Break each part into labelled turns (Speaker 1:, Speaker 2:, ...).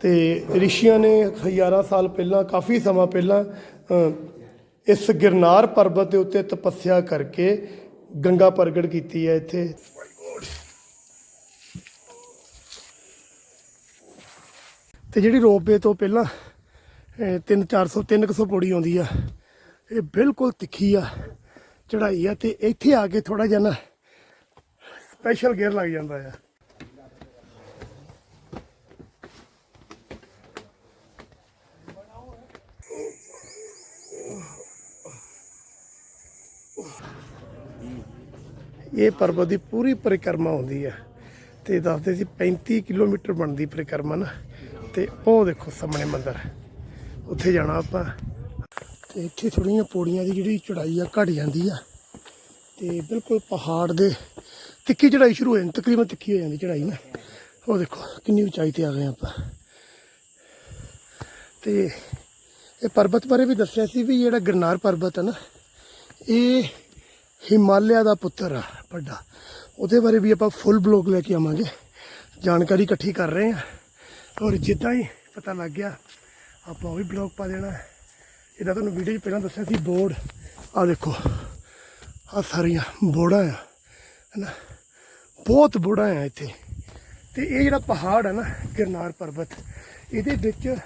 Speaker 1: ਤੇ ਰਿਸ਼ੀਆਂ ਨੇ ਹਜ਼ਾਰਾਂ ਸਾਲ ਪਹਿਲਾਂ, ਕਾਫੀ ਸਮਾਂ ਪਹਿਲਾਂ ਇਸ ਗਿਰਨਾਰ ਪਰਬਤ ਦੇ ਉੱਤੇ ਤਪੱਸਿਆ ਕਰਕੇ ਗੰਗਾ ਪ੍ਰਗਟ ਕੀਤੀ ਹੈ ਇੱਥੇ। ਤੇ ਜਿਹੜੀ ਰੋਪਵੇ ਤੋਂ ਪਹਿਲਾਂ 3 400 300 ਪੌੜੀ ਆਉਂਦੀ ਆ, ਇਹ ਬਿਲਕੁਲ ਤਿੱਖੀ ਆ ਚੜਾਈ ਆ ਤੇ ਇੱਥੇ ਆ ਕੇ ਥੋੜਾ ਜਿਹਾ ਨਾ ਸਪੈਸ਼ਲ ਗੇਅਰ ਲੱਗ ਜਾਂਦਾ ਆ। ਇਹ ਪਰਬਤ ਦੀ ਪੂਰੀ ਪਰਿਕਰਮਾ ਹੁੰਦੀ ਆ। ਤੇ ਦੱਸਦੇ ਸੀ 35 ਕਿਲੋਮੀਟਰ ਬਣਦੀ ਪਰਿਕਰਮਾ ਨਾ। ਤੇ ਉਹ ਦੇਖੋ ਸਾਹਮਣੇ ਮੰਦਰ। ਉੱਥੇ ਜਾਣਾ ਆਪਾਂ। ਤੇ ਇੱਥੇ ਥੋੜੀਆਂ ਪੌੜੀਆਂ ਦੀ ਜਿਹੜੀ ਚੜਾਈ ਆ ਘਟ ਜਾਂਦੀ ਆ। ਤੇ ਬਿਲਕੁਲ ਪਹਾੜ ਦੇ ਤਿੱਖੀ ਚੜਾਈ ਸ਼ੁਰੂ ਹੋ ਜਾਂਦੀ, ਤਕਰੀਬਨ ਤਿੱਖੀ ਹੋ ਜਾਂਦੀ ਚੜਾਈ ਨਾ। ਉਹ ਦੇਖੋ ਕਿੰਨੀ ਉਚਾਈ ਤੇ ਆ ਗਏ ਆਪਾਂ। ਤੇ ਇਹ ਪਰਬਤ ਬਾਰੇ ਵੀ ਦੱਸਿਆ ਸੀ ਵੀ ਜਿਹੜਾ ਗਿਰਨਾਰ ਪਰਬਤ ਹੈ ਨਾ, ਇਹ ਹਿਮਾਲਿਆ ਦਾ ਪੁੱਤਰ ਆ। ਵੱਡਾ। ਉਹਦੇ ਬਾਰੇ ਵੀ ਆਪਾਂ ਫੁੱਲ ਬਲੌਗ ਲੈ ਕੇ ਆਵਾਂਗੇ। ਜਾਣਕਾਰੀ ਇਕੱਠੀ ਕਰ ਰਹੇ ਹਾਂ। ਔਰ ਜਿੱਦਾਂ ਹੀ ਪਤਾ ਲੱਗ ਗਿਆ, ਆਪਾਂ ਉਹ ਵੀ ਬਲੌਗ ਪਾ ਦੇਣਾ ਇਹਦਾ ਤੁਹਾਨੂੰ ਵੀਡੀਓ 'ਚ ਪਹਿਲਾਂ ਦੱਸਿਆ ਸੀ, ਬੋਰਡ। ਆ ਦੇਖੋ ਆ ਸਾਰੀਆਂ ਬੋੜਾਂ ਆ, ਹੈਨਾ? ਬਹੁਤ ਬੋੜਾਂ ਆ ਇੱਥੇ। ਤੇ ਇਹ ਜਿਹੜਾ ਪਹਾੜ ਹੈ ਨਾ, ਗਿਰਨਾਰ ਪਰਬਤ, ਇਹਦੇ ਵਿੱਚ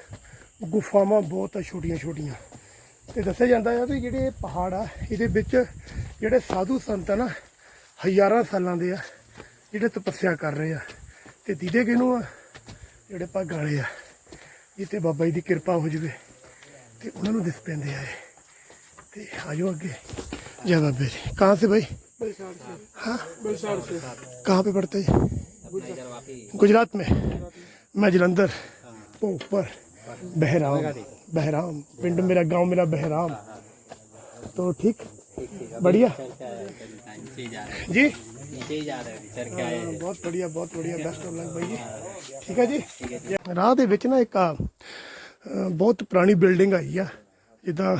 Speaker 1: ਗੁਫਾਵਾਂ ਬਹੁਤ ਆ ਛੋਟੀਆਂ ਛੋਟੀਆਂ ਤੇ ਦੱਸਿਆ ਜਾਂਦਾ ਆ ਵੀ ਜਿਹੜੇ ਇਹ ਪਹਾੜ ਆ, ਇਹਦੇ ਵਿੱਚ ਜਿਹੜੇ ਸਾਧੂ ਸੰਤ ਆ ਨਾ ਹਜ਼ਾਰਾਂ ਸਾਲਾਂ ਦੇ ਆ ਜਿਹੜੇ ਤਪੱਸਿਆ ਕਰ ਰਹੇ ਆ ਤੇ ਦੀਦੇ ਕਿਹਨੂੰ ਆ ਜਿਹੜੇ ਪੱਗ ਵਾਲੇ ਆ ਜਿੱਤੇ ਬਾਬਾ ਜੀ ਦੀ ਕਿਰਪਾ ਹੋ ਜਵੇ ਤੇ ਉਹਨਾਂ ਨੂੰ ਦਿਸ ਪੈਂਦੇ ਆ ਇਹ ਤੇ ਆਜੋ ਅੱਗੇ जय बाबे जी कहाँ से भाई हाँ कहाँ पे पढ़ते हैं गुजरात में मैं जलंधर ऊपर बहराम बहराम पिंड मेरा गांव मेरा बहराम तो ठीक बढ़िया
Speaker 2: नीचे जा रहे
Speaker 1: जी
Speaker 2: हैं नीचे ही जा रहे हैं चढ़ के आए
Speaker 1: ਹਾਂ,
Speaker 2: हैं
Speaker 1: ਬਹੁਤ ਵਧੀਆ ਬਹੁਤ ਵਧੀਆ ਬੈਸਟ ਆਫ ਲੱਕ ਬਾਈ ਜੀ ਠੀਕ ਹੈ ਜੀ ਰਾਹ ਦੇ ਵਿੱਚ ਨਾ ਇੱਕ ਆ ਅ, ਬਹੁਤ ਪੁਰਾਣੀ ਬਿਲਡਿੰਗ ਆਈ ਆ ਜਿੱਦਾਂ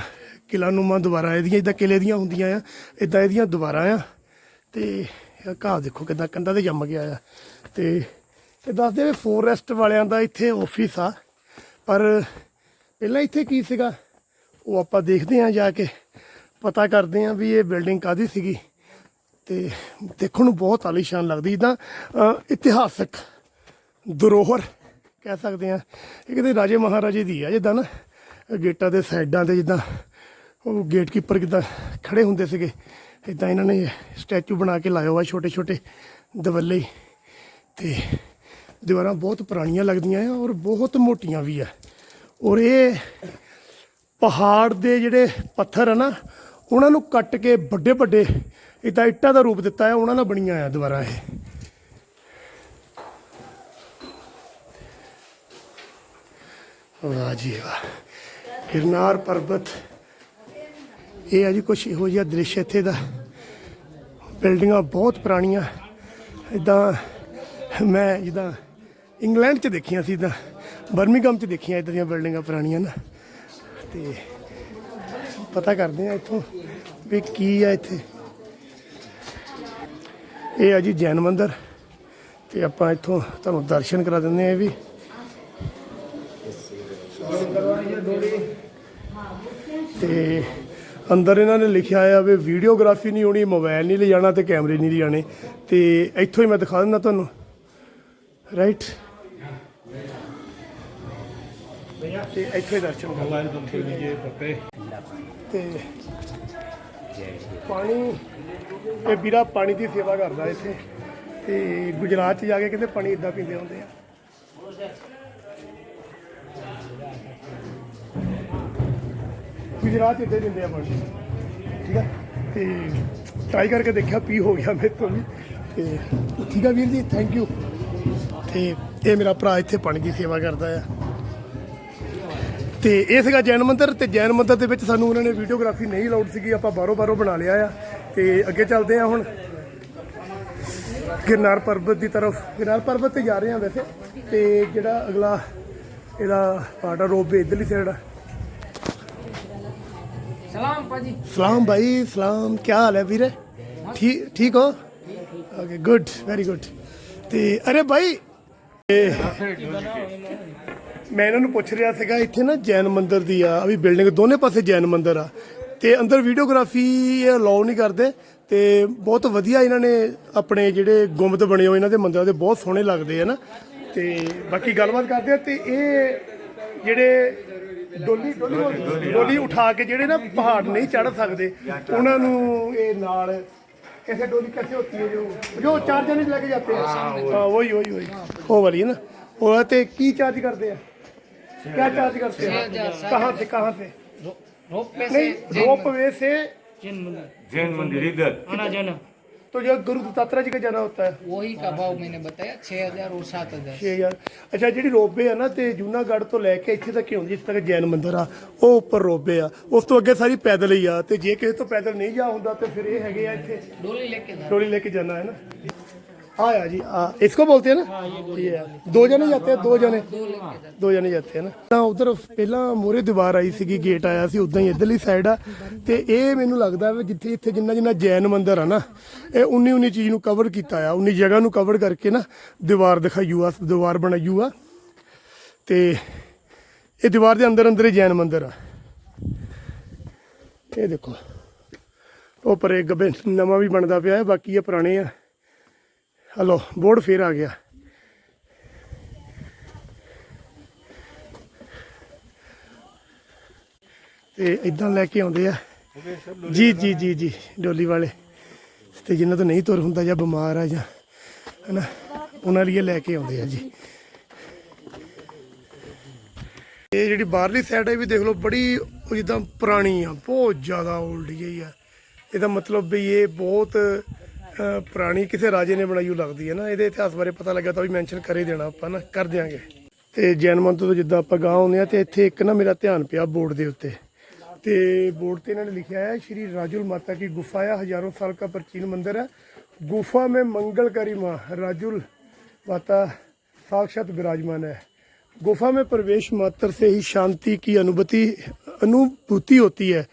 Speaker 1: ਕਿਲਾ ਨੂਮਾ ਦੁਬਾਰਾ ਇਹਦੀਆਂ ਜਿੱਦਾਂ ਕਿਲੇ ਦੀਆਂ ਹੁੰਦੀਆਂ ਆ ਇਦਾਂ ਇਹਦੀਆਂ ਦੁਬਾਰਾ ਆ ਤੇ ਇਹ ਘਾਹ ਦੇਖੋ ਕਿਦਾਂ ਕੰਧਾਂ ਤੇ ਜੰਮ ਗਿਆ ਆ ਤੇ ਇਹ ਦੱਸਦੇ ਵੀ ਫੋਰੈਸਟ ਵਾਲਿਆਂ ਦਾ ਇੱਥੇ ਆਫਿਸ ਆ ਪਰ ਪਹਿਲਾਂ ਇੱਥੇ ਕੀ ਸੀਗਾ ਉਹ ਆਪਾਂ ਦੇਖਦੇ ਆ ਜਾ ਕੇ ਪਤਾ ਕਰਦੇ ਆ ਵੀ ਇਹ ਬਿਲਡਿੰਗ ਕਾਦੀ ਸੀਗੀ। ਤੇ ਦੇਖਣ ਨੂੰ ਬਹੁਤ ਆਲੀਸ਼ਾਨ ਲੱਗਦੀ, ਜਿੱਦਾਂ ਇਤਿਹਾਸਕ ਧਰੋਹਰ ਕਹਿ ਸਕਦੇ ਆ ਇਹ ਕਿਤੇ ਰਾਜੇ ਮਹਾਰਾਜੇ ਦੀ ਆ, ਜਿੱਦਾਂ ਨਾ, ਗੇਟਾਂ ਦੇ ਸਾਈਡਾਂ ਤੇ ਜਿੱਦਾਂ, ਉਹ ਗੇਟਕੀਪਰ ਕਿਦਾਂ ਖੜੇ ਹੁੰਦੇ ਸੀਗੇ। ਇਦਾਂ ਇਹਨਾਂ ਨੇ ਸਟੈਚੂ ਬਣਾ ਕੇ ਲਾਇਆ ਹੋਇਆ ਛੋਟੇ ਛੋਟੇ ਦਵੱਲੇ ਹੀ। ਤੇ ਦੀਵਾਰਾਂ ਬਹੁਤ ਪੁਰਾਣੀਆਂ ਲੱਗਦੀਆਂ ਆ ਔਰ ਬਹੁਤ ਮੋਟੀਆਂ ਵੀ ਆ। ਔਰ ਇਹ ਪਹਾੜ ਦੇ ਜਿਹੜੇ ਪੱਥਰ ਆ ਨਾ ਉਹਨਾਂ ਨੂੰ ਕੱਟ ਕੇ ਵੱਡੇ ਵੱਡੇ ਇਦਾਂ ਇੱਟਾਂ ਦਾ ਰੂਪ ਦਿੱਤਾ ਹੈ, ਉਹਨਾਂ ਨਾਲ ਬਣੀਆਂ ਆ ਦੁਬਾਰਾ ਇਹ। ਵਾਹ ਜੀ ਵਾਹ। ਗਿਰਨਾਰ ਪਰਬਤ, ਇਹ ਹੈ ਜੀ ਕੁਛ ਇਹੋ ਜਿਹਾ ਦ੍ਰਿਸ਼ ਇੱਥੇ ਦਾ। ਬਿਲਡਿੰਗਾਂ ਬਹੁਤ ਪੁਰਾਣੀਆਂ। ਇਦਾਂ ਮੈਂ ਜਿੱਦਾਂ ਇੰਗਲੈਂਡ 'ਚ ਦੇਖੀਆਂ ਸੀ ਇਦਾਂ ਬਰਮਿੰਗਮ 'ਚ ਦੇਖੀਆਂ ਇਦਾਂ ਦੀਆਂ ਬਿਲਡਿੰਗਾਂ ਪੁਰਾਣੀਆਂ ਨਾ। ਤੇ ਪਤਾ ਕਰਦੇ ਆ ਇੱਥੋਂ ਵੀ ਕੀ ਆ ਇੱਥੇ? ਇਹ ਆ ਜੀ ਜੈਨ ਮੰਦਿਰ ਤੇ ਆਪਾਂ ਇੱਥੋਂ ਤੁਹਾਨੂੰ ਦਰਸ਼ਨ ਕਰਾ ਦਿੰਦੇ ਆ ਇਹ ਵੀ। ਤੇ ਅੰਦਰ ਇਹਨਾਂ ਨੇ ਲਿਖਿਆ ਆ ਵੀ ਵੀਡੀਓਗ੍ਰਾਫੀ ਨਹੀਂ ਹੋਣੀ ਮੋਬਾਈਲ ਨਹੀਂ ਲਿਜਾਣਾ ਤੇ ਕੈਮਰੇ ਨਹੀਂ ਲਿਜਾਣੇ। ਤੇ ਇੱਥੋਂ ਹੀ ਮੈਂ ਦਿਖਾ ਦਿੰਦਾ ਤੁਹਾਨੂੰ। ਰਾਈਟ ਤੇ ਇੱਥੇ ਦਰਸ਼ਨ ਕਰ ਤੇ ਪਾਣੀ, ਇਹ ਵੀਰਾ ਪਾਣੀ ਦੀ ਸੇਵਾ ਕਰਦਾ ਇੱਥੇ, ਤੇ ਗੁਜਰਾਤ ਚ ਜਾ ਕੇ ਕਹਿੰਦੇ ਪਾਣੀ ਇਦਾਂ ਪੀਂਦੇ ਹੁੰਦੇ ਆ। ਗੁਜਰਾਤ ਇੱਦਾਂ ਹੀ ਦਿੰਦੇ ਆ ਪਾਣੀ, ਠੀਕ ਆ? ਤੇ ਟਰਾਈ ਕਰਕੇ ਦੇਖਿਆ, ਪੀ ਹੋ ਗਿਆ ਮੇਰੇ ਤੋਂ ਵੀ, ਤੇ ਠੀਕ ਆ ਵੀਰ ਜੀ ਥੈਂਕ ਯੂ ਤੇ ਇਹ ਮੇਰਾ ਭਰਾ ਇੱਥੇ ਪਾਣੀ ਦੀ ਸੇਵਾ ਕਰਦਾ ਆ। ਤੇ ਇਹ ਸੀਗਾ ਜੈਨ ਮੰਦਰ ਤੇ ਜੈਨ ਮੰਦਰ ਦੇ ਵਿੱਚ ਸਾਨੂੰ ਉਹਨਾਂ ਨੇ ਵੀਡੀਓਗ੍ਰਾਫੀ ਨਹੀਂ ਅਲਾਉਡ ਸੀਗੀ ਆਪਾਂ ਬਾਹਰੋਂ ਬਾਹਰੋਂ ਬਣਾ ਲਿਆ ਆ ਤੇ ਅੱਗੇ ਚੱਲਦੇ ਆ ਹੁਣ। ਗਿਰਨਾਰ ਪਰਬਤ ਦੀ ਤਰਫ। ਗਿਰਨਾਰ ਪਰਬਤ ਤੇ ਜਾ ਰਹੇ ਆ ਵੈਸੇ। ਤੇ ਜਿਹੜਾ ਅਗਲਾ ਇਹਦਾ ਪਾਰਟ ਆ ਰੋਬੇ ਇਧਰਲੀ ਸਾਈਡ ਆ।
Speaker 2: ਸਲਾਮ ਭਾਜੀ।
Speaker 1: ਸਲਾਮ ਭਾਈ ਸਲਾਮ। ਕੀ ਹਾਲ ਹੈ ਵੀਰੇ? ਠੀਕ ਠੀਕ ਹੋ? ਓਕੇ ਗੁੱਡ ਵੈਰੀ ਗੁੱਡ ਤੇ ਅਰੇ ਭਾਈ ਮੈਂ ਇਹਨਾਂ ਨੂੰ ਪੁੱਛ ਰਿਹਾ ਸੀਗਾ ਇੱਥੇ ਨਾ ਜੈਨ ਮੰਦਿਰ ਦੀ ਆ ਵੀ ਬਿਲਡਿੰਗ ਦੋਨੇ ਪਾਸੇ ਜੈਨ ਮੰਦਿਰ ਆ ਤੇ ਅੰਦਰ ਵੀਡੀਓਗ੍ਰਾਫੀ ਇਹ ਅਲਾਉ ਨਹੀਂ ਕਰਦੇ ਤੇ ਬਹੁਤ ਵਧੀਆ ਇਹਨਾਂ ਨੇ ਆਪਣੇ ਜਿਹੜੇ ਗੁੰਬਦ ਬਣੇ ਹੋਏ ਇਹਨਾਂ ਦੇ ਮੰਦਿਰਾਂ ਦੇ ਬਹੁਤ ਸੋਹਣੇ ਲੱਗਦੇ ਆ ਨਾ ਤੇ ਬਾਕੀ ਗੱਲਬਾਤ ਕਰਦੇ ਆ ਤੇ ਇਹ ਜਿਹੜੇ ਡੋਲੀ ਡੋਲੀ ਡੋਲੀ ਉਠਾ ਕੇ ਜਿਹੜੇ ਨਾ ਪਹਾੜ ਨਹੀਂ ਚੜ ਸਕਦੇ ਉਹਨਾਂ ਨੂੰ ਇਹ ਨਾਲ कैसे डोली कैसे होती है जो जो चार जने लेके जाते हैं हाँ वही वही वही वो वाली है ना वो आते की चार्ज करते हैं क्या चार्ज करते हैं कहाँ से कहाँ से
Speaker 2: रोप पे से
Speaker 1: नहीं रोप वे से
Speaker 2: जिन मंदिर
Speaker 3: जैन मंदिर इधर
Speaker 2: आना जाना
Speaker 1: तो जो गुरु दत्तात्रेय जी का जाना होता है
Speaker 2: वही का भाव मैंने बताया छह हजार और सात हजार
Speaker 1: 6000 ਅੱਛਾ ਜਿਹੜੀ ਰੋਪੇ ਆ ਨਾ ਤੇ ਜੂਨਾਗੜ੍ਹ ਤੋਂ ਲੈ ਕੇ ਇੱਥੇ ਤੱਕ ਹੀ ਹੁੰਦੀ ਜਿੱਥੇ ਤੱਕ ਜੈਨ ਮੰਦਿਰ ਆ ਉਹ ਉੱਪਰ ਰੋਪੇ ਆ ਉਸ ਤੋਂ ਅੱਗੇ ਸਾਰੀ ਪੈਦਲ ਹੀ ਆ ਤੇ ਜੇ ਕਿਸੇ ਤੋਂ ਪੈਦਲ ਨਹੀਂ ਜਾ ਹੁੰਦਾ ਤੇ ਫਿਰ ਇਹ ਹੈਗੇ ਆ ਇੱਥੇ
Speaker 2: डोली लेके जा
Speaker 1: ट्रॉली लेके जाना है ना आया जी आ, इसको बोलते हैं ना ये है। दो जने जाते हैं दो जने ਦੋ ਜਣੇ ਜਾਂਦੇ ਹਨ ਤਾਂ ਉਧਰ ਪਹਿਲਾਂ ਮੋਰੇ ਦੀਵਾਰ ਆਈ ਸੀਗੀ ਗੇਟ ਆਇਆ ਸੀ ਉਦਾਂ ਹੀ ਇਧਰਲੀ ਸਾਈਡ ਆ ਤੇ ਇਹ ਮੈਨੂੰ ਲੱਗਦਾ ਵੀ ਜਿੱਥੇ ਇੱਥੇ ਜਿੰਨਾ ਜਿੰਨਾ ਜੈਨ ਮੰਦਿਰ ਆ ਨਾ ਇਹ 19 19 ਚੀਜ਼ ਨੂੰ ਕਵਰ ਕੀਤਾ ਆ 19 ਜਗ੍ਹਾ ਨੂੰ ਕਵਰ ਕਰਕੇ ਨਾ ਦੀਵਾਰ ਦਿਖਾਈਓ ਆ ਦੀਵਾਰ ਬਣਾਈਓ ਆ ਤੇ ਇਹ ਦੀਵਾਰ ਦੇ ਅੰਦਰ ਅੰਦਰ ਹੀ ਜੈਨ ਮੰਦਿਰ ਆ ਇਹ ਦੇਖੋ ਉਹ ਪਰੇ ਗੱਬੇ ਨਵਾਂ ਵੀ ਬਣਦਾ ਪਿਆ ਹੈ ਬਾਕੀ ਇਹ ਪੁਰਾਣੇ ਆ ਹਲੋ, ਬੋਰਡ ਫੇਰ ਆ ਗਿਆ। ਤੇ ਇਦਾਂ ਲੈ ਕੇ ਆਉਂਦੇ ਆ। ਜੀ ਜੀ ਜੀ ਜੀ, ਡੋਲੀ ਵਾਲੇ। ਤੇ ਜਿਨ੍ਹਾਂ ਤੋਂ ਨਹੀਂ ਤੁਰ ਹੁੰਦਾ ਜਾਂ ਬਿਮਾਰ ਆ ਜਾਂ, ਹਨਾ, ਉਹਨਾਂ ਲਈ ਲੈ ਕੇ ਆਉਂਦੇ ਆ ਜੀ। ਇਹ ਜਿਹੜੀ ਬਾਹਰਲੀ ਸਾਈਡ ਹੈ ਵੀ ਦੇਖ ਲਓ, ਬੜੀ ਉਹ ਜਿੱਦਾਂ ਪੁਰਾਣੀ ਆ, ਬਹੁਤ ਜ਼ਿਆਦਾ 올ਡ ਗਈ ਆ। ਇਹਦਾ ਮਤਲਬ ਵੀ ਇਹ ਬਹੁਤ ਪੁਰਾਣੀ ਕਿਸੇ ਰਾਜੇ ਨੇ ਬਣਾਈ ਹੋਈ ਲੱਗਦੀ ਹੈ ਨਾ ਇਹਦੇ ਇਤਿਹਾਸ ਬਾਰੇ ਪਤਾ ਲੱਗਾ ਤਾਂ ਵੀ ਮੈਂਸ਼ਨ ਕਰ ਹੀ ਦੇਣਾ ਆਪਾਂ ਨਾ ਕਰ ਦਿਆਂਗੇ ਤੇ ਜੈਨ ਮੰਦਰ ਤੋਂ ਜਿੱਦਾਂ ਆਪਾਂ ਗਾਂ ਆਉਂਦੇ ਆ ਤੇ ਇੱਥੇ ਇੱਕ ਨਾ ਮੇਰਾ ਧਿਆਨ ਪਿਆ ਬੋਰਡ ਦੇ ਉੱਤੇ ਤੇ बोर्ड पे इन्होंने लिखा है श्री राजुल माता की गुफा है हजारों साल का प्राचीन मंदिर है गुफा में मंगलकारी माँ राजुल माता साक्षात विराजमान है गुफा में प्रवेश मात्र से ही शांति की अनुभूति अनुभूति होती है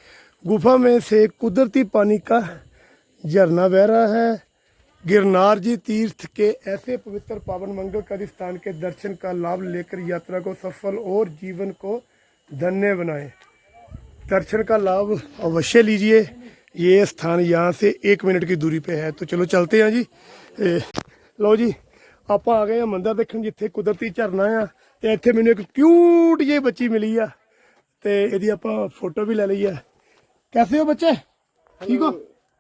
Speaker 1: गुफा में से कुदरती पानी का جھرنا بہ رہا ہے۔ گرنار جی تیرتھ کے ایسے پوتر پاون منگل کر استھان کے درشن کا لابھ لے کر یاترا کو سفل اور جیون کو دھنیہ بنائیں۔ درشن کا لابھ اوشیہ لیجیے۔ یہ استھان یہاں سے ایک منٹ کی دوری پہ ہے۔ تو چلو چلتے ہیں جی۔ لو جی آپ آ گئے ہیں مندر دیکھنے جتھے قدرتی جھرنا ہے تو اتنے مینوں ایک کیوٹ جی بچی ملی ہے۔ تو یہ آپ فوٹو بھی لے لی ہے کیسے ہو بچے؟ ٹھیک ہو؟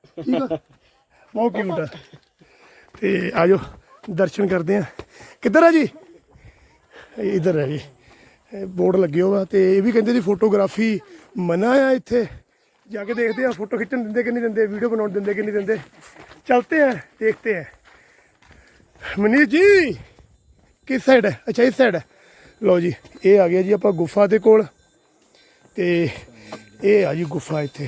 Speaker 1: ਠੀਕ ਹੋ ਬਹੁਤ ਕਿਊਟ ਆ। ਤੇ ਆਜੋ, ਦਰਸ਼ਨ ਕਰਦੇ ਆ। ਕਿੱਧਰ ਆ ਜੀ? ਇਹ ਇਧਰ ਹੈ ਜੀ। ਬੋਰਡ ਲੱਗੇ ਹੋਗਾ ਤੇ ਇਹ ਵੀ ਕਹਿੰਦੇ ਜੀ ਫੋਟੋਗ੍ਰਾਫੀ ਮਨਾ ਆ ਇੱਥੇ। ਜਾ ਕੇ ਦੇਖਦੇ ਆ, ਫੋਟੋ ਖਿੱਚਣ ਦਿੰਦੇ ਕਿ ਨਹੀਂ ਦਿੰਦੇ, ਵੀਡੀਓ ਬਣਾਉਣ ਦਿੰਦੇ ਕਿ ਨਹੀਂ ਦਿੰਦੇ। ਚਲਤੇ ਆ ਦੇਖते हैं ਮਨੀਸ਼ ਜੀ, ਕਿਸ ਸਾਈਡ ਹੈ ਅੱਛਾ, ਇਸ ਸਾਈਡ ਹੈ ਲਓ ਜੀ, ਇਹ ਆ ਗਿਆ ਜੀ ਆਪਾਂ ਗੁਫਾ ਦੇ ਕੋਲ। ਤੇ ਇਹ ਆ ਜੀ ਗੁਫਾ ਇੱਥੇ।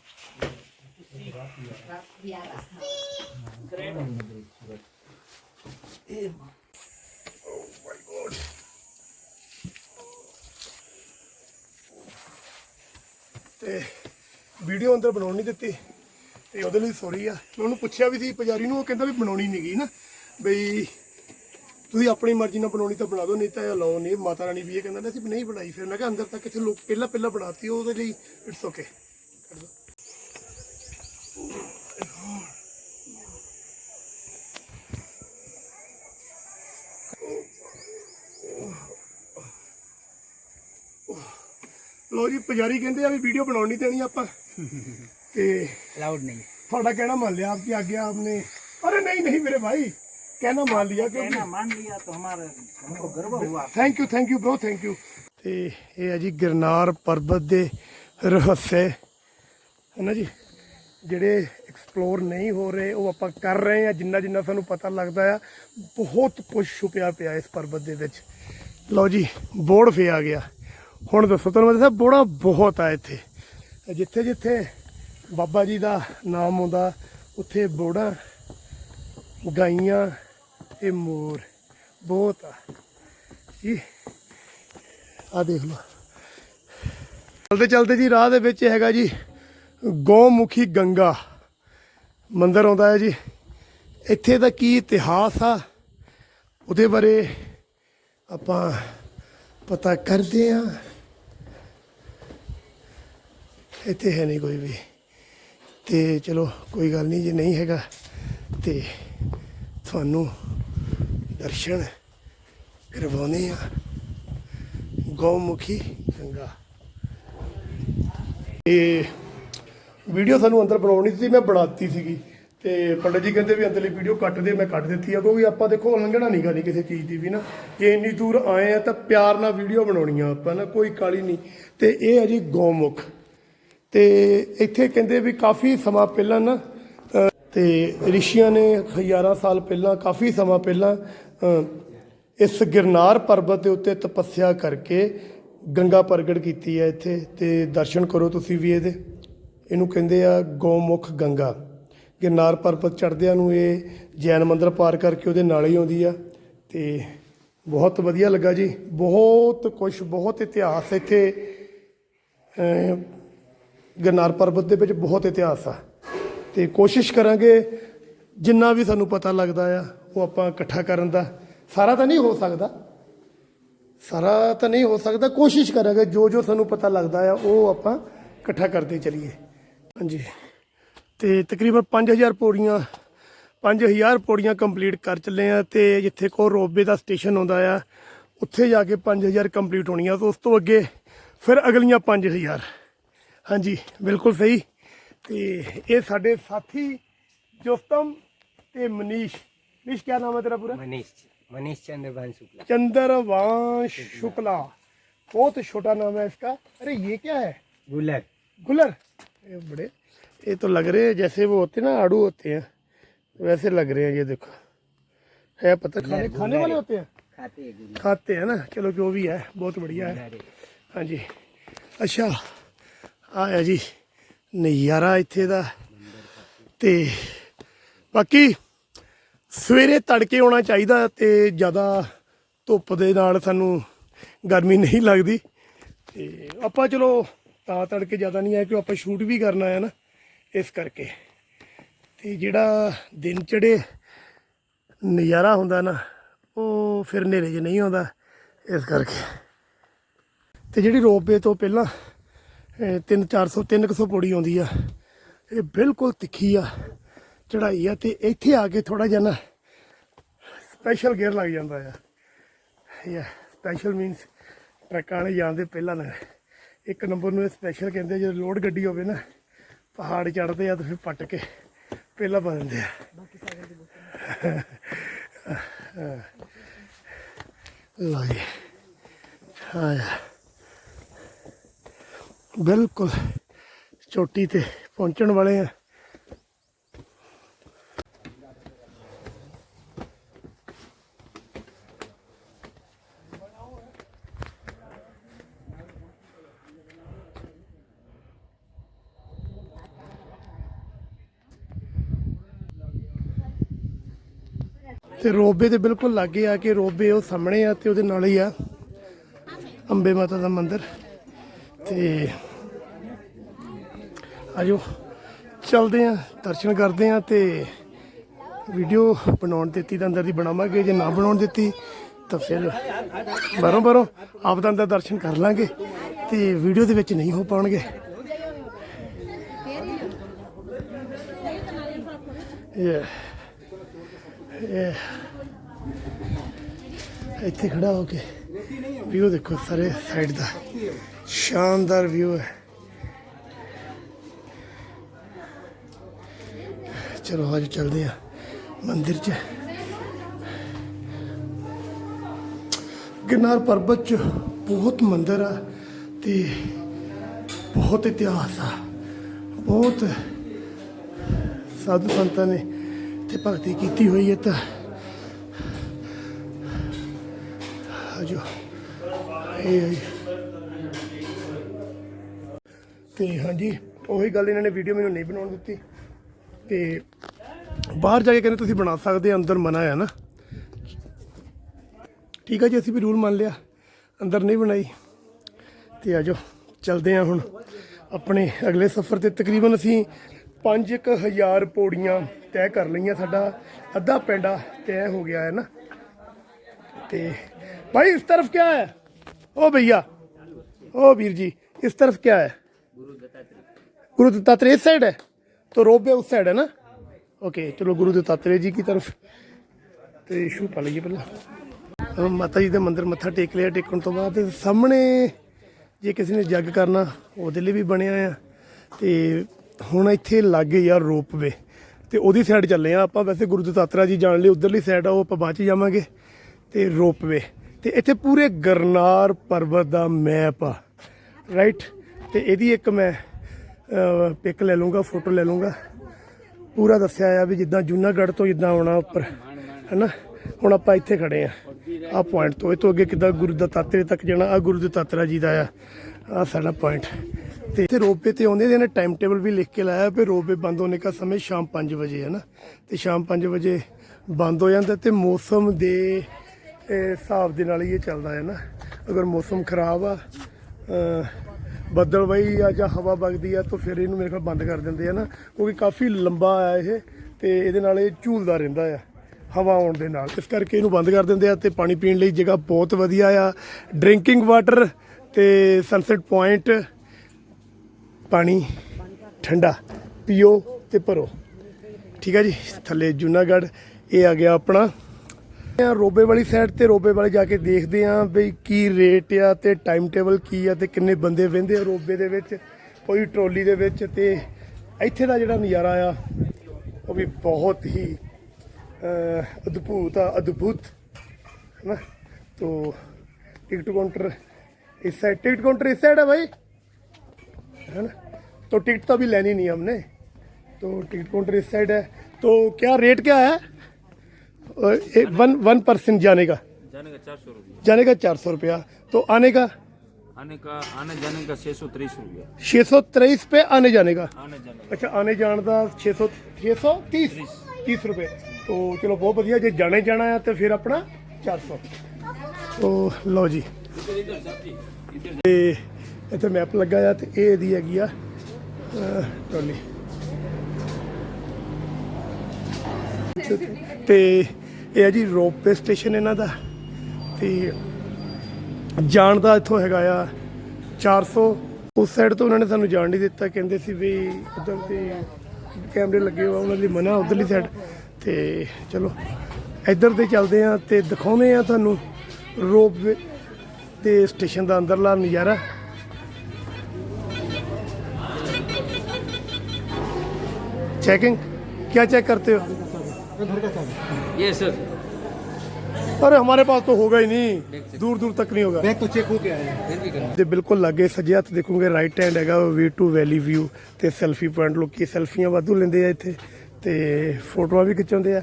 Speaker 1: ਤੇ ਵੀਡੀਓ ਅੰਦਰ ਬਣਾਉਣ ਨਹੀਂ ਦਿੱਤੀ ਤੇ ਉਹਦੇ ਲਈ ਸੌਰੀ ਆ। ਮੈਂ ਉਹਨੂੰ ਪੁੱਛਿਆ ਵੀ ਸੀ, ਪੁਜਾਰੀ ਨੂੰ, ਉਹ ਕਹਿੰਦਾ ਵੀ ਬਣਾਉਣੀ ਨਹੀਂ ਗਈ ਨਾ। ਬਈ ਤੁਸੀਂ ਆਪਣੀ ਮਰਜ਼ੀ ਨਾਲ ਬਣਾਉਣੀ ਤਾਂ ਬਣਾ ਦਿਓ, ਨਹੀਂ ਤਾਂ ਲਾਓ ਨਹੀਂ। ਮਾਤਾ ਰਾਣੀ ਵੀ ਇਹ ਕਹਿੰਦਾ ਸੀ ਵੀ ਨਹੀਂ ਬਣਾਈ। ਫਿਰ ਮੈਂ ਕਿਹਾ ਅੰਦਰ ਤੱਕ ਇੱਥੇ ਲੋਕ ਪਹਿਲਾਂ ਪਹਿਲਾਂ ਬਣਾਤੀ, ਉਹਦੇ ਲਈ ਇਟਸ ਓਕੇ ਲੋ ਜੀ ਪੁਜਾਰੀ ਕਹਿੰਦੇ ਆ ਵੀ ਵੀਡੀਓ ਬਣਾਉਣ ਨਹੀਂ ਦੇਣੀ ਆਪਾਂ। ਤੇ
Speaker 2: ਅਲਾਉਡ ਨਹੀਂ।
Speaker 1: ਤੁਹਾਡਾ ਕਹਿਣਾ ਮੰਨ ਲਿਆ ਆਪਕੀ ਗਿਆ ਆਪਨੇ अरे नहीं नहीं मेरे भाई कहना मान लिया कहना
Speaker 2: मान लिया तो हमारा हमको गर्व हुआ
Speaker 1: thank you thank you bro thank you ਤੇ ਇਹ ਆ ਜੀ ਗਿਰਨਾਰ ਪਰਬਤ ਦੇ ਰਹੱਸੇ ਹੈ। ਨਾ ਜੀ? ਜਿਹੜੇ ਐਕਸਪਲੋਰ ਨਹੀਂ ਹੋ ਰਹੇ ਉਹ ਆਪਾਂ ਕਰ ਰਹੇ ਆ ਜਿੰਨਾ ਜਿੰਨਾ ਸਾਨੂੰ ਪਤਾ ਲੱਗਦਾ ਆ। ਬਹੁਤ ਕੁਝ ਛੁਪਿਆ ਪਿਆ ਇਸ ਪਰਬਤ ਦੇ ਵਿੱਚ। ਲਓ ਜੀ ਬੋਰਡ ਫੇ ਆ ਗਿਆ। ਹੁਣ ਦੱਸੋ ਤੁਹਾਨੂੰ ਮੈਂ ਦੱਸਿਆ ਬੋੜਾ ਬਹੁਤ ਆ ਇੱਥੇ। ਜਿੱਥੇ ਜਿੱਥੇ ਬਾਬਾ ਜੀ ਦਾ ਨਾਮ ਆਉਂਦਾ, ਉੱਥੇ ਬੋੜਾ, ਗਾਈਆਂ ਤੇ ਮੋਰ ਬਹੁਤ ਆ। ਜੀ ਆ ਦੇਖ ਲਓ। ਚਲਦੇ ਚਲਦੇ ਜੀ, ਰਾਹ ਦੇ ਵਿੱਚ ਹੈਗਾ ਜੀ ਗੋਮੁਖੀ ਗੰਗਾ। ਮੰਦਰ ਆਉਂਦਾ ਹੈ ਜੀ। ਇੱਥੇ ਦਾ ਕੀ ਇਤਿਹਾਸ ਆ? ਉਹਦੇ ਬਾਰੇ ਆਪਾਂ ਪਤਾ ਕਰਦੇ ਆ ਇੱਥੇ ਹੈ ਨਹੀਂ ਕੋਈ ਵੀ। ਤੇ ਚਲੋ, ਕੋਈ ਗੱਲ ਨਹੀਂ, ਜੇ ਨਹੀਂ ਹੈਗਾ ਤੇ ਤੁਹਾਨੂੰ ਦਰਸ਼ਨ ਕਰਵਾਉਣੇ ਆ ਗਊਮੁਖੀ ਗੰਗਾ। ਇਹ ਵੀਡੀਓ ਸਾਨੂੰ ਅੰਦਰ ਬਣਾਉਣੀ ਸੀ ਮੈਂ ਬਣਾਤੀ ਸੀਗੀ। ਤੇ ਪੰਡਤ ਜੀ ਕਹਿੰਦੇ ਵੀ ਅੰਦਰਲੀ ਵੀਡੀਓ ਕੱਟ ਦੇ, ਮੈਂ ਕੱਟ ਦਿੱਤੀ ਆ, ਕਿਉਂਕਿ ਆਪਾਂ ਦੇਖੋ, ਉਲੰਘਣਾ ਨਹੀਂ ਗਾ ਨਹੀਂ ਕਿਸੇ ਚੀਜ਼ ਦੀ ਵੀ ਨਾ। ਜੇ ਇੰਨੀ ਦੂਰ ਆਏ ਆ ਤਾਂ ਪਿਆਰ ਨਾਲ ਵੀਡੀਓ ਬਣਾਉਣੀ ਆ ਆਪਾਂ ਨਾ, ਕੋਈ ਕਾਲੀ ਨਹੀਂ। ਤੇ ਇਹ ਹੈ ਜੀ ਗੌਮੁਖ ਤੇ ਇੱਥੇ ਕਹਿੰਦੇ ਵੀ ਕਾਫੀ ਸਮਾਂ ਪਹਿਲਾਂ ਨਾ ਅ, ਤੇ ਰਿਸ਼ੀਆਂ ਨੇ ਹਜ਼ਾਰਾਂ ਸਾਲ ਪਹਿਲਾਂ ਕਾਫੀ ਸਮਾਂ ਪਹਿਲਾਂ ਇਸ ਗਿਰਨਾਰ ਪਰਬਤ ਦੇ ਉੱਤੇ ਤਪੱਸਿਆ ਕਰਕੇ ਗੰਗਾ ਪ੍ਰਗਟ ਕੀਤੀ ਹੈ ਇੱਥੇ ਤੇ ਦਰਸ਼ਨ ਕਰੋ ਤੁਸੀਂ ਵੀ ਇਹਦੇ। ਇਹਨੂੰ ਕਹਿੰਦੇ ਆ ਗੋਮੁਖ ਗੰਗਾ। ਗਿਰਨਾਰ ਪਰਬਤ ਚੜ੍ਹਦਿਆਂ ਨੂੰ ਇਹ ਜੈਨ ਮੰਦਿਰ ਪਾਰ ਕਰਕੇ ਉਹਦੇ ਨਾਲ ਹੀ ਆਉਂਦੀ ਆ ਤੇ ਬਹੁਤ ਵਧੀਆ ਲੱਗਾ ਜੀ। ਬਹੁਤ ਕੁਝ ਬਹੁਤ ਇਤਿਹਾਸ ਇੱਥੇ ਗਰਨਾਰ ਪਰਬਤ ਦੇ ਵਿੱਚ ਬਹੁਤ ਇਤਿਹਾਸ ਆ। ਤੇ ਕੋਸ਼ਿਸ਼ ਕਰਾਂਗੇ, ਜਿੰਨਾ ਵੀ ਸਾਨੂੰ ਪਤਾ ਲੱਗਦਾ ਆ, ਉਹ ਆਪਾਂ ਇਕੱਠਾ ਕਰਨ ਦਾ। ਸਾਰਾ ਤਾਂ ਨਹੀਂ ਹੋ ਸਕਦਾ। ਸਾਰਾ ਤਾਂ ਨਹੀਂ ਹੋ ਸਕਦਾ। ਕੋਸ਼ਿਸ਼ ਕਰਾਂਗੇ ਜੋ ਜੋ ਸਾਨੂੰ ਪਤਾ ਲੱਗਦਾ ਆ, ਉਹ ਆਪਾਂ ਇਕੱਠਾ ਕਰਦੇ ਚਲੀਏ। ਹਾਂਜੀ। ਤੇ ਤਕਰੀਬਨ 5000 ਪੌੜੀਆਂ 5000 ਪੌੜੀਆਂ ਕੰਪਲੀਟ ਕਰ ਚੱਲੇ ਆ, ਤੇ ਜਿੱਥੇ ਕੋ ਰੋਬੇ ਦਾ ਸਟੇਸ਼ਨ ਆਉਂਦਾ ਆ, ਉੱਥੇ ਜਾ ਕੇ 5000 ਕੰਪਲੀਟ ਹੋਣੀਆਂ, ਤੇ ਉਸ ਤੋਂ ਅੱਗੇ ਫਿਰ ਅਗਲੀਆਂ 5000 ਹਾਂਜੀ ਬਿਲਕੁਲ ਸਹੀ ਤੇ ਇਹ ਸਾਡੇ ਸਾਥੀ ਜੋਸਤਮ ਤੇ ਮਨੀਸ਼ ਮਨੀਸ਼ ਕੀ ਨਾਮ ਹੈ ਤੇਰਾ ਪੂਰਾ
Speaker 2: मनीष मनीष चंद्रभान शुक्ला
Speaker 1: चंद्रवांश शुक्ला बहुत छोटा नाम है इसका अरे ये क्या है
Speaker 2: गुलर
Speaker 1: गुलर ये बड़े ये तो लग रहे हैं जैसे वो होते हैं ना आड़ू होते हैं वैसे लग रहे हैं ये देखो है पता खाने खाने वाले होते हैं
Speaker 2: खाते हैं गुलर
Speaker 1: खाते हैं ना चलो जो भी है बहुत बढ़िया है हाँ जी ਅੱਛਾ ਆਇਆ ਜੀ, ਨਜ਼ਾਰਾ ਇੱਥੇ ਦਾ। ਤੇ ਬਾਕੀ ਸਵੇਰੇ ਤੜਕੇ ਆਉਣਾ ਚਾਹੀਦਾ ਤੇ ਜ਼ਿਆਦਾ ਧੁੱਪ ਦੇ ਨਾਲ ਸਾਨੂੰ ਗਰਮੀ ਨਹੀਂ ਲੱਗਦੀ। ਤੇ ਆਪਾਂ ਚਲੋ ਤਾਂ ਤੜਕੇ ਜ਼ਿਆਦਾ ਨਹੀਂ ਆਇਆ ਕਿ ਆਪਾਂ ਸ਼ੂਟ ਵੀ ਕਰਨਾ ਹੈ ਨਾ, ਇਸ ਕਰਕੇ। ਤੇ ਜਿਹੜਾ ਦਿਨ ਚੜੇ ਨਜ਼ਾਰਾ ਹੁੰਦਾ ਨਾ, ਉਹ ਫਿਰ ਹਨੇਰੇ 'ਚ ਨਹੀਂ ਆਉਂਦਾ, ਇਸ ਕਰਕੇ। ਤੇ ਜਿਹੜੀ ਰੋਪਵੇ ਤੋਂ ਪਹਿਲਾਂ 3 400 300 ਪੌੜੀ ਆਉਂਦੀ ਆ। ਇਹ ਬਿਲਕੁਲ ਤਿੱਖੀ ਆ ਚੜਾਈ ਆ ਤੇ ਇੱਥੇ ਆ ਕੇ ਥੋੜਾ ਜਿਹਾ ਨਾ ਸਪੈਸ਼ਲ ਗੇਅਰ ਲੱਗ ਜਾਂਦਾ ਆ। ਇਹ ਸਪੈਸ਼ਲ ਮੀਨਸ ਟਰੱਕਾਂ ਵਾਲੇ ਜਾਂਦੇ ਪਹਿਲਾਂ ਨਾ, ਇੱਕ ਨੰਬਰ ਨੂੰ ਇਹ ਸਪੈਸ਼ਲ ਕਹਿੰਦੇ ਜਦੋਂ ਲੋਡ ਗੱਡੀ ਹੋਵੇ ਨਾ, ਪਹਾੜ ਚੜਦੇ ਆ ਤੇ ਫਿਰ ਪੱਟ ਕੇ ਪਹਿਲਾਂ ਪਾ ਦਿੰਦੇ ਆ। ਲਓ ਜੀ ਆਇਆ ਬਿਲਕੁਲ ਚੋਟੀ ਤੇ ਪਹੁੰਚਣ ਵਾਲੇ ਆ। ਤੇ ਰੋਬੇ ਦੇ ਬਿਲਕੁਲ ਲਾਗੇ ਆ ਕੇ ਰੋਬੇ ਉਹ ਸਾਹਮਣੇ ਆ ਤੇ ਉਹਦੇ ਨਾਲ ਹੀ ਆ। ਅੰਬੇ ਮਾਤਾ ਦਾ ਮੰਦਿਰ। ਤੇ ਆਜੋ ਚਲਦੇ ਆ, ਦਰਸ਼ਨ ਕਰਦੇ ਆ ਤੇ ਵੀਡੀਓ ਬਣਾਉਣ ਦਿੱਤੀ ਤਾਂ ਅੰਦਰ ਦੀ ਬਣਾਵਾਂਗੇ, ਜੇ ਨਾ ਬਣਾਉਣ ਦਿੱਤੀ ਤਾਂ ਫਿਰ ਬਾਹਰੋਂ ਬਾਹਰੋਂ ਆਪ ਦਾ ਅੰਦਰ ਦਰਸ਼ਨ ਕਰ ਲਾਂਗੇ ਤੇ ਵੀਡੀਓ ਦੇ ਵਿੱਚ ਨਹੀਂ ਹੋ ਪਾਉਣਗੇ। ਇੱਥੇ ਖੜਾ ਹੋ ਕੇ ਵਿਊ ਦੇਖੋ ਸਾਰੇ ਸਾਈਡ ਦਾ। ਸ਼ਾਨਦਾਰ ਵਿਊ ਹੈ ਚਲੋ ਅੱਜ ਚੱਲਦੇ ਆ ਮੰਦਿਰ 'ਚ ਗਿਰਨਾਰ ਪਰਬਤ 'ਚ ਬਹੁਤ ਮੰਦਿਰ ਆ ਤੇ ਬਹੁਤ ਇਤਿਹਾਸ ਆ ਬਹੁਤ ਸਾਧੂ ਸੰਤਾਂ ਨੇ ਤੇ ਭਗਤੀ ਕੀਤੀ ਹੋਈ ਹੈ ਤਾਂ ਆਜੋ ਇਹ ਹੈ ਤੇ ਹਾਂਜੀ, ਉਹੀ ਗੱਲ ਇਹਨਾਂ ਨੇ ਵੀਡੀਓ ਮੈਨੂੰ ਨਹੀਂ ਬਣਾਉਣ ਦਿੱਤੀ। ਤੇ ਬਾਹਰ ਜਾ ਕੇ ਕਹਿੰਦੇ ਤੁਸੀਂ ਬਣਾ ਸਕਦੇ ਅੰਦਰ ਮਨਾ ਹੈ ਨਾ। ਠੀਕ ਆ ਜੀ, ਅਸੀਂ ਵੀ ਰੂਲ ਮੰਨ ਲਿਆ, ਅੰਦਰ ਨਹੀਂ ਬਣਾਈ। ਤੇ ਆਜੋ ਚਲਦੇ ਆ ਹੁਣ ਆਪਣੇ ਅਗਲੇ ਸਫ਼ਰ ਤੇ। ਤਕਰੀਬਨ ਅਸੀਂ 5000 ਪੌੜੀਆਂ ਤੈਅ ਕਰ ਲਈਆਂ, ਸਾਡਾ ਅੱਧਾ ਪੈਂਡਾ ਤੈਅ ਹੋ ਗਿਆ ਹੈ ਨਾ। ਤੇ ਭਾਈ, ਇਸ ਤਰਫ ਕੀ ਹੈ? ਓ ਭਈਆ, ਓ ਵੀਰ ਜੀ, ਇਸ ਤਰਫ ਕੀ ਹੈ? गुरु दत्तात्रेय इस साइड है तो रोप वे उस साइड है ना ओके चलो गुरु दत्तात्रेय जी की तरफ ਤੇ ਸ਼ੂ ਪਾ ਲਈਏ ਪਹਿਲਾਂ ਅਹ ਮਾਤਾ ਜੀ ਦੇ ਮੰਦਿਰ ਮੱਥਾ ਟੇਕ ਲਿਆ ਟੇਕਣ ਤੋਂ ਬਾਅਦ ਸਾਹਮਣੇ ਜੇ ਕਿਸੇ ਨੇ ਜੱਗ ਕਰਨਾ ਉਹਦੇ ਲਈ ਵੀ ਬਣਿਆ ਆ ਤੇ ਹੁਣ ਇੱਥੇ ਲੱਗੇ ਯਾਰ ਰੋਪਵੇ ਤੇ ਉਹਦੀ ਸਾਈਡ ਚੱਲੇ ਆ ਆਪਾਂ ਵੈਸੇ ਗੁਰੂ ਦਤਾਤਰਾ ਜੀ ਜਾਣ ਲਈ ਉਧਰਲੀ ਸਾਈਡ ਆ ਉਹ ਆਪਾਂ ਬਾਅਦ ਚ ਜਾਵਾਂਗੇ ਤੇ ਰੋਪਵੇ ਤੇ ਇੱਥੇ ਪੂਰੇ ਗਰਨਾਰ ਪਰਬਤ ਦਾ ਮੈਪ ਆ ਰਾਈਟ ਤੇ ਇਹਦੀ ਇੱਕ ਮੈਂ ਪਿਕ ਲੈ ਲੂੰਗਾ ਫੋਟੋ ਲੈ ਲੂੰਗਾ ਪੂਰਾ ਦੱਸਿਆ ਆ ਵੀ ਜਿੱਦਾਂ ਜੂਨਾਗੜ੍ਹ ਤੋਂ ਜਿੱਦਾਂ ਆਉਣਾ ਉੱਪਰ, ਹੈਨਾ? ਹੁਣ ਆਪਾਂ ਇੱਥੇ ਖੜੇ ਆ। ਆ ਪੁਆਇੰਟ ਤੋਂ, ਇਹ ਤੋਂ ਅੱਗੇ ਕਿੱਦਾਂ ਗੁਰੂ ਦਾ ਦਤਾਤਰੇ ਤੱਕ ਜਾਣਾ ਆ ਗੁਰੂ ਦਤਾਤਰਾ ਜੀ ਦਾ ਆ ਆ ਸਾਡਾ ਪੁਆਇੰਟ ਤੇ ਇੱਥੇ ਰੋਪੇ ਤੇ ਆਉਂਦੇ ਨੇ ਟਾਈਮ ਟੇਬਲ ਵੀ ਲਿਖ ਕੇ ਲਾਇਆ ਵੀ ਰੋਪੇ ਬੰਦ ਹੋਣੇ ਦਾ ਸਮੇਂ ਸ਼ਾਮ 5 ਵਜੇ ਹੈ ਨਾ ਤੇ ਸ਼ਾਮ 5 ਵਜੇ ਬੰਦ ਹੋ ਜਾਂਦਾ ਤੇ ਮੌਸਮ ਦੇ ਹਿਸਾਬ ਦੇ ਨਾਲ ਹੀ ਇਹ ਚੱਲਦਾ ਹੈ ਨਾ ਅਗਰ ਮੌਸਮ ਖਰਾਬ ਆ ਬੱਦਲ ਵਈ ਆ ਜਾਂ ਹਵਾ ਵਗਦੀ ਆ, ਤਾਂ ਫਿਰ ਇਹਨੂੰ ਮੇਰੇ ਖਿਆਲ ਬੰਦ ਕਰ ਦਿੰਦੇ ਆ ਨਾ, ਕਿਉਂਕਿ ਕਾਫੀ ਲੰਬਾ ਆ ਇਹ, ਤੇ ਇਹਦੇ ਨਾਲ ਇਹ ਝੂਲਦਾ ਰਹਿੰਦਾ ਆ, ਹਵਾ ਆਉਣ ਦੇ ਨਾਲ। ਇਸ ਕਰਕੇ ਇਹਨੂੰ ਬੰਦ ਕਰ ਦਿੰਦੇ ਆ ਤੇ ਪਾਣੀ ਪੀਣ ਲਈ ਜਗ੍ਹਾ ਬਹੁਤ ਵਧੀਆ ਆ। ਡਰਿੰਕਿੰਗ ਵਾਟਰ ਤੇ ਸਨਸੈਟ ਪੁਆਇੰਟ ਪਾਣੀ ਠੰਡਾ, ਪੀਓ ਤੇ ਭਰੋ। ਠੀਕ ਆ ਜੀ, ਥੱਲੇ ਜੂਨਾਗੜ੍ਹ, ਇਹ ਆ ਗਿਆ ਆਪਣਾ। ਆ ਰੋਬੇ ਵਾਲੀ ਸਾਈਡ ਤੇ ਰੋਬੇ ਵਾਲੇ ਜਾ ਕੇ ਦੇਖਦੇ ਆ ਬਈ ਕੀ ਰੇਟ ਆ ਤੇ ਟਾਈਮ ਟੇਬਲ ਕੀ ਆ ਤੇ ਕਿੰਨੇ ਬੰਦੇ ਵਹਿੰਦੇ ਆ ਰੋਬੇ ਦੇ ਵਿੱਚ ਕੋਈ ਟਰੋਲੀ ਦੇ ਵਿੱਚ ਤੇ ਇੱਥੇ ਦਾ ਜਿਹੜਾ ਨਜ਼ਾਰਾ ਆ ਉਹ ਵੀ ਬਹੁਤ ਹੀ ਅਹ, ਅਦਭੁਤ ਆ ਅਦਭੁਤ है ना तो टिकट काउंटर इस साइड टिकट काउंटर इस साइड है भाई है ना तो टिकट तो अभी लेनी नहीं हमने तो टिकट काउंटर इस साइड है तो क्या रेट क्या है और एक वन वन पर्सन जाने का
Speaker 3: जाने का चार सौ रुपया
Speaker 1: जाने का चार सौ रुपया तो आने का
Speaker 3: आने का आने जाने का छः सौ तीस रुपया
Speaker 1: छः सौ तेईस पे आने जाने का
Speaker 3: आने जाने
Speaker 1: ਅੱਛਾ ਆਣੇ ਜਾਣ ਦਾ 600 630 30 ਰੁਪਏ ਤੋਂ ਚਲੋ ਬਹੁਤ ਵਧੀਆ ਜੇ ਜਾਣੇ ਜਾਣਾ ਆ ਤੇ ਫਿਰ ਆਪਣਾ 400 ਉਹ ਲਓ ਜੀ ਤੇ ਇੱਥੇ ਮੈਪ ਲੱਗਾ ਆ ਤੇ ਇਹ ਇਹਦੀ ਹੈਗੀ ਆ ਅਹ, ਟਰਾਲੀ ਤੇ ਇਹ ਹੈ ਜੀ ਰੋਪਵੇ ਸਟੇਸ਼ਨ ਇਹਨਾਂ ਦਾ। ਤੇ ਜਾਣ ਦਾ ਇੱਥੋਂ ਹੈਗਾ ਆ 400 ਉਸ ਸਾਈਡ ਤੋਂ ਉਹਨਾਂ ਨੇ ਸਾਨੂੰ ਜਾਣ ਨਹੀਂ ਦਿੱਤਾ। ਕਹਿੰਦੇ ਸੀ ਵੀ ਉਧਰ ਤੇ ਕੈਮਰੇ ਲੱਗੇ ਹੋਏ ਉਹਨਾਂ ਦੀ ਮਨਾ ਉਧਰਲੀ ਸਾਈਡ ਤੇ ਚਲੋ, ਇੱਧਰ ਤੇ ਚੱਲਦੇ ਆ ਤੇ ਦਿਖਾਉਂਦੇ ਆ ਤੁਹਾਨੂੰ ਰੋਪਵੇ ਤੇ ਸਟੇਸ਼ਨ ਦਾ ਅੰਦਰਲਾ ਨਜ਼ਾਰਾ। ਚੈਕਿੰਗ ਕੀ ਚੈੱਕ ਕਰਤੇ ਹੋ? चेक करते हो
Speaker 3: ये सर
Speaker 1: अरे हमारे पास तो होगा ही नहीं दूर दूर तक नहीं होगा
Speaker 4: बैग तो चेक हो गया है
Speaker 3: फिर भी करना
Speaker 1: ਦੇ ਬਿਲਕੁਲ ਲਾਗੇ ਸੱਜੇ ਹੱਥ ਦੇਖੋਗੇ ਰਾਈਟ ਹੈਂਡ ਹੈਗਾ V2 ਵੈਲੀ ਵਿਊ ਤੇ ਸੈਲਫੀ ਪੁਆਇੰਟ ਲੋਕੀ ਸੈਲਫੀਆਂ ਵਾਧੂ ਲੈਂਦੇ ਆ ਇੱਥੇ ਤੇ ਫੋਟੋਆਂ ਵੀ ਖਿਚਾਉਂਦੇ ਆ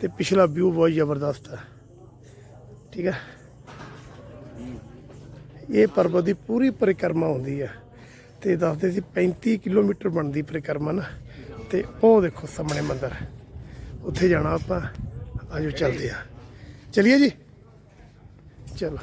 Speaker 1: ਤੇ ਪਿਛਲਾ ਵਿਊ ਬਹੁਤ ਜ਼ਬਰਦਸਤ ਆ ਠੀਕ ਹੈ ਇਹ ਪਰਬਤ ਦੀ ਪੂਰੀ ਪਰਿਕਰਮਾ ਹੁੰਦੀ ਆ ਤੇ ਦੱਸਦੇ ਸੀ 35 ਕਿਲੋਮੀਟਰ ਬਣਦੀ ਪਰਿਕਰਮਾ ਨਾ ਤੇ ਉਹ ਦੇਖੋ ਸਾਹਮਣੇ ਮੰਦਿਰ ਉੱਥੇ ਜਾਣਾ ਆਪਾਂ। ਆਜੋ ਚੱਲਦੇ ਆ ਚਲਿਏ ਜੀ? ਚਲੋ।